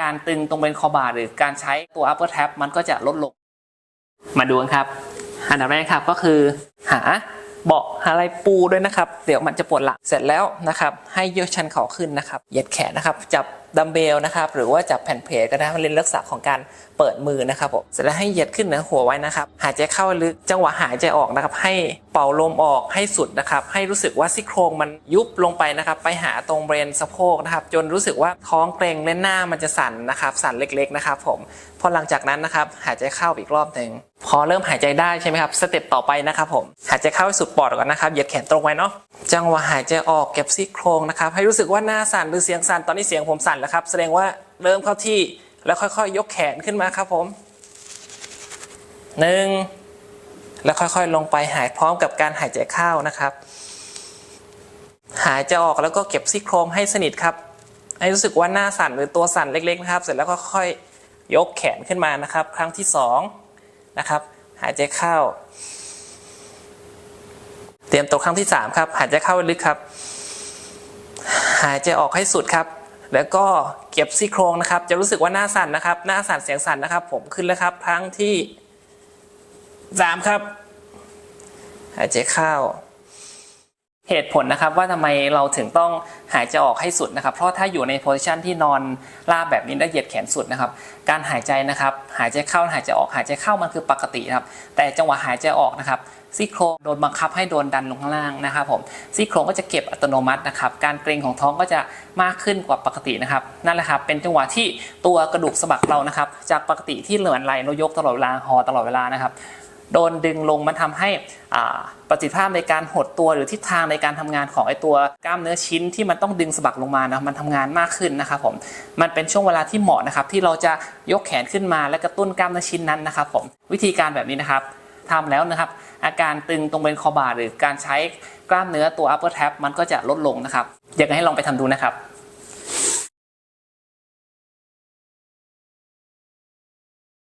การตึงตรงบริเวณคอบ่าหรือการใช้ตัว upper tap มันก็จะลดลง มาดูกันครับ อันดับแรกครับก็คือหา เบาะอะไรปูด้วยนะครับ เดี๋ยวมันจะปวดหลังเสร็จแล้วนะครับ ให้ยกชันเข่าขึ้นนะครับเหยียดแขนนะครับ จับดัมเบลนะครับหรือว่าจับแผ่นเพลก็ได้มันเรียนลักษณะของการเปิดมือนะครับผมเสร็จแล้วให้เหยียดขึ้นเหนือหัวไว้นะครับ หายใจเข้าลึกจังหวะหายใจออกนะครับ ให้เป่าลมออกให้สุดนะครับ ให้รู้สึกว่าซี่โครงมันยุบลงไปนะครับ ไปหาตรงบริเวณสะโพกนะครับ จนรู้สึกว่าท้องเกร็งและหน้ามันจะสั่นนะครับ สั่นเล็กๆนะครับ ผมพอหลังจากนั้นนะครับ หายใจเข้าอีกรอบหนึ่ง พอเริ่มหายใจได้ใช่ไหมครับสเต็ปต่อไปนะครับผมหายใจเข้าให้สุดปอดก่อนนะครับเหยียดแขนตรงไว้เนาะจังหวะหายใจออกเก็บซี่โครงนะครับให้รู้สึกว่าหน้าสั่นหรือเสียงสั่นตอนนี้เสียงผมสั่นแล้วครับแสดงว่าเริ่มเข้าที่แล้วค่อยๆ ยกแขนขึ้นมาครับผมหนึ่งแล้วค่อยๆ ลงไปหายพร้อมกับการหายใจเข้านะครับ หายใจออกแล้วก็เก็บซี่โครงให้สนิทครับ ให้รู้สึกว่าหน้าสั่นหรือตัวสั่นเล็กๆนะครับ เสร็จแล้วก็ค่อยๆยกแขนขึ้นมานะครับ ครั้งที่สอง นะครับ หายใจเข้า เตรียมตัวครั้งที่สามครับ หายใจเข้าลึกครับ หายใจออกให้สุดครับ แล้วก็เก็บซี่โครงนะครับ จะรู้สึกว่าหน้าสั่นนะครับ หน้าสั่นเสียงสั่นนะครับ ผมขึ้นแล้วครับ ครั้งที่สามครับ หายใจเข้า เหตุผลนะครับว่าทำไมเราถึงต้องหายใจออกให้สุดนะครับ เพราะถ้าอยู่ในโพสิชันที่นอนราบแบบนี้และเหยียดแขนสุดนะครับ การหายใจนะครับ หายใจเข้าหายใจออกหายใจเข้ามันคือปกตินะครับ แต่จังหวะหายใจออกนะครับซี่โครงโดนบังคับให้โดนดันลงข้างล่างนะครับผมซี่โครงก็จะเก็บอัตโนมัตินะครับ การเกร็งของท้องก็จะมากขึ้นกว่าปกตินะครับนั่นแหละครับเป็นจังหวะที่ตัวกระดูกสะบักเรานะครับ จากปกติที่เหลือนไหลเรายกตลอดเวลาหอตลอดเวลานะครับ โดนดึงลงมันทำให้ประสิทธิภาพในการหดตัวหรือทิศทางในการทำงานของไอตัวกล้ามเนื้อชิ้นที่มันต้องดึงสะบักลงมานะมันทำงานมากขึ้นนะครับผมมันเป็นช่วงเวลาที่เหมาะนะครับที่เราจะยกแขนขึ้นมาและกระตุ้นกล้ามเนื้อชิ้นนั้นนะครับผมวิธีการแบบนี้นะครับทำแล้วนะครับ อาการตึงตรงบริเวณคอบ่าหรือการใช้กล้ามเนื้อตัว upper tab มันก็จะลดลงนะครับอยากให้ลองไปทำดูนะครับ